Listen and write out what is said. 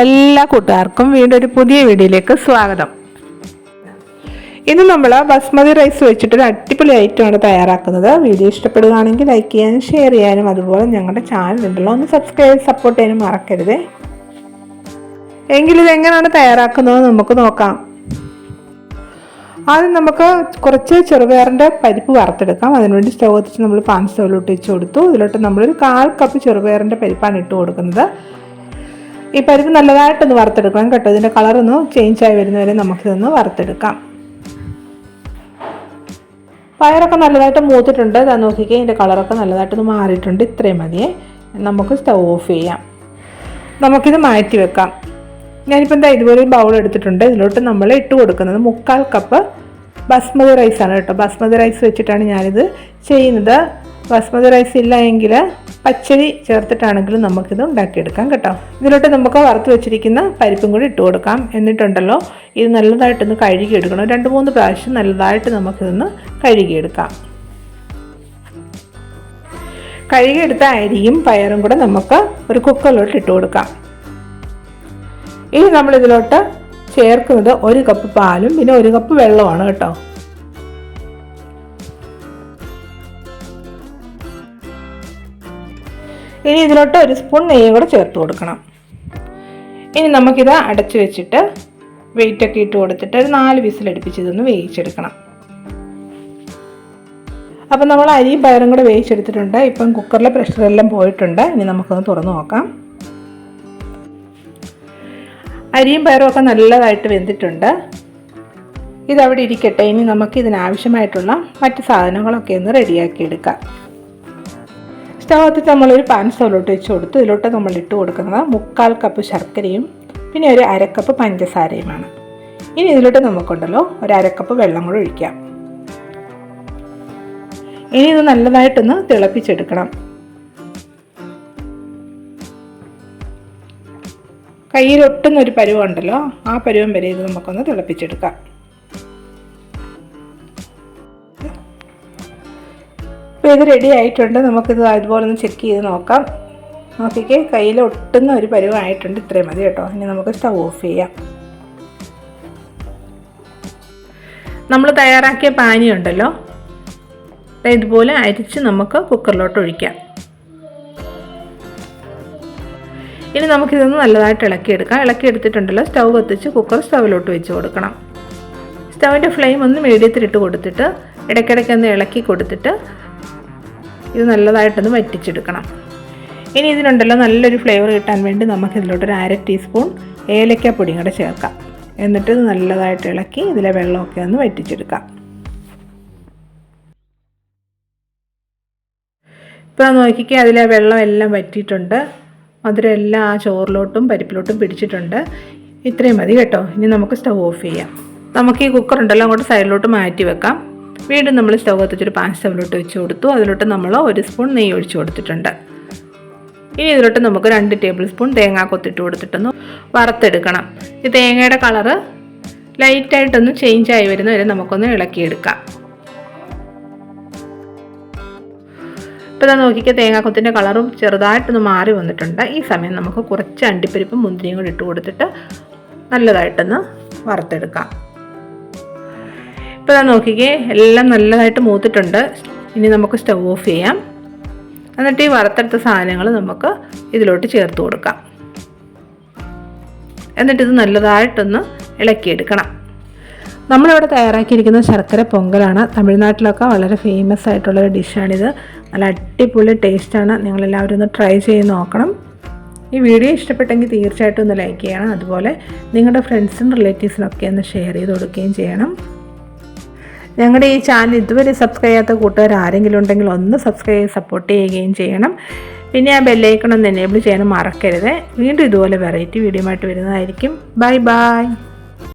എല്ലാ കൂട്ടുകാർക്കും വീണ്ടും ഒരു പുതിയ വീഡിയോയിലേക്ക് സ്വാഗതം. ഇന്ന് നമ്മൾ ബസ്മതി റൈസ് വെച്ചിട്ട് ഒരു അടിപൊളി ഐറ്റമാണ് തയ്യാറാക്കുന്നത്. വീഡിയോ ഇഷ്ടപ്പെടുകയാണെങ്കിൽ ലൈക്ക് ചെയ്യാനും ഷെയർ ചെയ്യാനും അതുപോലെ ഞങ്ങളുടെ ചാനൽ ഉണ്ടല്ലോ ഒന്ന് സബ്സ്ക്രൈബ് സപ്പോർട്ട് ചെയ്യാനും മറക്കരുത്. എങ്കിലിത് ഇതെങ്ങനെയാണ് തയ്യാറാക്കുന്നത് നമുക്ക് നോക്കാം. ആദ്യം നമുക്ക് കുറച്ച് ചെറുപയറിന്റെ പരിപ്പ് വറുത്തെടുക്കാം. അതിനുവേണ്ടി സ്റ്റവ് കത്തിച്ച് നമ്മൾ പാൻ സ്റ്റവിലോട്ട് വെച്ച് കൊടുത്തു. ഇതിലോട്ട് നമ്മളൊരു കാൽ കപ്പ് ചെറുപയറിന്റെ പരിപ്പാണ് ഇട്ട് കൊടുക്കുന്നത്. ഈ പരിപ്പ് നല്ലതായിട്ടൊന്ന് വറുത്തെടുക്കണം കേട്ടോ. ഇതിന്റെ കളറൊന്ന് ആയി വരുന്നവരെ നമുക്കിതൊന്ന് വറുത്തെടുക്കാം. പയറൊക്കെ നല്ലതായിട്ട് മൂത്തിട്ടുണ്ട്. ഇതാ നോക്കിക്കേ ഇതിന്റെ കളറൊക്കെ നല്ലതായിട്ടൊന്ന് മാറിയിട്ടുണ്ട്. ഇത്രയും മതിയേ. നമുക്ക് സ്റ്റൗ ഓഫ് ചെയ്യാം. നമുക്കിത് മാറ്റി വെക്കാം. ഞാനിപ്പോൾ എന്താ ഇതുപോലെ ഒരു ബൗൾ എടുത്തിട്ടുണ്ട്. ഇതിലോട്ട് നമ്മൾ ഇട്ട് കൊടുക്കുന്നത് മുക്കാൽ കപ്പ് ബസ്മതി റൈസാണ് കേട്ടോ. ബസ്മതി റൈസ് വെച്ചിട്ടാണ് ഞാനിത് ചെയ്യുന്നത്. ബസ്മതി റൈസ് ഇല്ല എങ്കിൽ പച്ചരി ചേർത്തിട്ടാണെങ്കിലും നമുക്കിത് ഉണ്ടാക്കിയെടുക്കാം കേട്ടോ. ഇതിലോട്ട് നമുക്ക് വറുത്ത് വെച്ചിരിക്കുന്ന പരിപ്പും കൂടി ഇട്ട് കൊടുക്കാം. എന്നിട്ടുണ്ടല്ലോ ഇത് നല്ലതായിട്ടൊന്ന് കഴുകിയെടുക്കണം. രണ്ട് മൂന്ന് പ്രാവശ്യം നല്ലതായിട്ട് നമുക്കിതൊന്ന് കഴുകിയെടുക്കാം. കഴുകിയെടുത്ത അരിയും പയറും കൂടെ നമുക്ക് ഒരു കുക്കറിലോട്ട് ഇട്ട് കൊടുക്കാം. ഇനി നമ്മളിതിലോട്ട് ചേർക്കുന്നത് ഒരു കപ്പ് പാലും പിന്നെ ഒരു കപ്പ് വെള്ളമാണ് കേട്ടോ. ഇനി ഇതിലോട്ട് ഒരു സ്പൂൺ നെയ്യും കൂടെ ചേർത്ത് കൊടുക്കണം. ഇനി നമുക്കിത് അടച്ചു വെച്ചിട്ട് വെയിറ്റ് ഒക്കെ ഇട്ട് കൊടുത്തിട്ട് ഒരു നാല് വിസിലടുപ്പിച്ച് ഇതൊന്ന് വേവിച്ചെടുക്കണം. അപ്പം നമ്മൾ അരിയും പയറും കൂടെ വേവിച്ചെടുത്തിട്ടുണ്ട്. ഇപ്പം കുക്കറിലെ പ്രഷറെല്ലാം പോയിട്ടുണ്ട്. ഇനി നമുക്കൊന്ന് തുറന്ന് നോക്കാം. അരിയും പയറും ഒക്കെ നല്ലതായിട്ട് വെന്തിട്ടുണ്ട്. ഇതവിടെ ഇരിക്കട്ടെ. ഇനി നമുക്ക് ഇതിനാവശ്യമായിട്ടുള്ള മറ്റ് സാധനങ്ങളൊക്കെ ഒന്ന് റെഡിയാക്കി എടുക്കാം. കത്തിച്ച് നമ്മളൊരു പാൻ സ്റ്റൗവിലോട്ട് വെച്ച് കൊടുത്തു. ഇതിലോട്ട് നമ്മൾ ഇട്ട് കൊടുക്കുന്നത് മുക്കാൽ കപ്പ് ശർക്കരയും പിന്നെ ഒരു അരക്കപ്പ് പഞ്ചസാരയുമാണ്. ഇനി ഇതിലോട്ട് നമുക്കുണ്ടല്ലോ ഒരു അരക്കപ്പ് വെള്ളം കൂടെ ഒഴിക്കാം. ഇനി ഇത് നല്ലതായിട്ടൊന്ന് തിളപ്പിച്ചെടുക്കണം. കയ്യിൽ ഒട്ടുന്നൊരു പരുവുണ്ടല്ലോ ആ പരുവം വരെ ഇത് നമുക്കൊന്ന് തിളപ്പിച്ചെടുക്കാം. ഇത് റെഡി ആയിട്ടുണ്ട്. നമുക്കിത് അതുപോലെ ഒന്ന് ചെക്ക് ചെയ്ത് നോക്കാം. നോക്കിക്കേ കയ്യിൽ ഒട്ടുന്ന ഒരു പരുവമായിട്ടുണ്ട് ഇത്രയും മതി കേട്ടോ. ഇനി നമുക്ക് സ്റ്റവ് ഓഫ് ചെയ്യാം. നമ്മൾ തയ്യാറാക്കിയ പാനി ഉണ്ടല്ലോ. ഇതുപോലെ അരിച്ച് നമുക്ക് കുക്കറിലോട്ട് ഒഴിക്കാം. ഇനി നമുക്കിതൊന്ന് നല്ലതായിട്ട് ഇളക്കിയെടുക്കാം. ഇളക്കിയെടുത്തിട്ടുണ്ടല്ലോ. സ്റ്റൗ കത്തിച്ച് കുക്കർ സ്റ്റൗവിലോട്ട് വെച്ച് കൊടുക്കണം. സ്റ്റൗവിന്റെ ഫ്ലെയിം ഒന്ന് മീഡിയത്തിലിട്ട് കൊടുത്തിട്ട് ഇടയ്ക്കിടയ്ക്ക് ഒന്ന് ഇളക്കി കൊടുത്തിട്ട് ഇത് നല്ലതായിട്ടൊന്ന് വറ്റിച്ചെടുക്കണം. ഇനി ഇതിനുണ്ടല്ലോ നല്ലൊരു ഫ്ലേവർ കിട്ടാൻ വേണ്ടി നമുക്ക് ഇതിലോട്ട് ഒരു അര ടീസ്പൂൺ ഏലക്കാപ്പൊടിയും കൂടെ ചേർക്കാം. എന്നിട്ട് ഇത് നല്ലതായിട്ട് ഇളക്കി ഇതിലെ വെള്ളമൊക്കെ ഒന്ന് വറ്റിച്ചെടുക്കാം. ഇപ്പോൾ നോക്കിക്കേ അതിലെ വെള്ളം എല്ലാം വറ്റിയിട്ടുണ്ട്. മധുരം എല്ലാം ആ ചോറിലോട്ടും പരിപ്പിലോട്ടും പിടിച്ചിട്ടുണ്ട്. ഇത്രയും മതി കേട്ടോ. ഇനി നമുക്ക് സ്റ്റവ് ഓഫ് ചെയ്യാം. നമുക്ക് ഈ കുക്കർ ഉണ്ടല്ലോ അങ്ങോട്ട് സൈഡിലോട്ട് മാറ്റി വെക്കാം. വീണ്ടും നമ്മൾ സ്റ്റവ് കത്തിച്ചൊരു പാൻ സ്റ്റവിലോട്ട് വെച്ച് കൊടുത്തു. അതിലോട്ട് നമ്മൾ ഒരു സ്പൂൺ നെയ്യ് ഒഴിച്ചു കൊടുത്തിട്ടുണ്ട്. ഇനി ഇതിലോട്ട് നമുക്ക് രണ്ട് ടേബിൾ സ്പൂൺ തേങ്ങ കൊത്തിട്ട് കൊടുത്തിട്ടൊന്ന് വറുത്തെടുക്കണം. ഈ തേങ്ങയുടെ കളറ് ലൈറ്റായിട്ടൊന്ന് ചേഞ്ച് ആയി വരുന്ന വരെ നമുക്കൊന്ന് ഇളക്കിയെടുക്കാം. ഇപ്പോൾ ഇതാ നോക്കിക്കുക തേങ്ങാക്കൊത്തിന്റെ കളറും ചെറുതായിട്ടൊന്ന് മാറി വന്നിട്ടുണ്ട്. ഈ സമയം നമുക്ക് കുറച്ച് അണ്ടിപ്പരിപ്പും മുന്തിരിയും കൂടി ഇട്ട് കൊടുത്തിട്ട് നല്ലതായിട്ടൊന്ന് വറുത്തെടുക്കാം. ഇപ്പോൾ ഇതാ നോക്കിക്കേ എല്ലാം നല്ലതായിട്ട് മൂത്തിട്ടുണ്ട്. ഇനി നമുക്ക് സ്റ്റവ് ഓഫ് ചെയ്യാം. എന്നിട്ട് ഈ വറുത്തെടുത്ത സാധനങ്ങൾ നമുക്ക് ഇതിലോട്ട് ചേർത്ത് കൊടുക്കാം. എന്നിട്ട് ഇത് നല്ലതായിട്ടൊന്ന് ഇളക്കിയെടുക്കണം. നമ്മളിവിടെ തയ്യാറാക്കിയിരിക്കുന്ന ശർക്കര പൊങ്കലാണ്. തമിഴ്നാട്ടിലൊക്കെ വളരെ ഫേമസ് ആയിട്ടുള്ളൊരു ഡിഷാണിത്. നല്ല അടിപൊളി ടേസ്റ്റാണ്. നിങ്ങളെല്ലാവരും ഒന്ന് ട്രൈ ചെയ്ത് നോക്കണം. ഈ വീഡിയോ ഇഷ്ടപ്പെട്ടെങ്കിൽ തീർച്ചയായിട്ടും ഒന്ന് ലൈക്ക് ചെയ്യണം. അതുപോലെ നിങ്ങളുടെ ഫ്രണ്ട്സിനും റിലേറ്റീവ്സിനൊക്കെ ഒന്ന് ഷെയർ ചെയ്ത് കൊടുക്കുകയും ചെയ്യണം. ഞങ്ങളുടെ ഈ ചാനൽ ഇതുവരെ സബ്സ്ക്രൈബ് ചെയ്യാത്ത കൂട്ടുകാർ ആരെങ്കിലും ഉണ്ടെങ്കിൽ ഒന്ന് സബ്സ്ക്രൈബ് ചെയ്ത് സപ്പോർട്ട് ചെയ്യുകയും ചെയ്യണം. പിന്നെ ആ ബെല്ലൈക്കൺ ഒന്ന് എനേബിൾ ചെയ്യാനും മറക്കരുത്. വീണ്ടും ഇതുപോലെ വെറൈറ്റി വീഡിയോ ആയിട്ട് വരുന്നതായിരിക്കും. Bye bye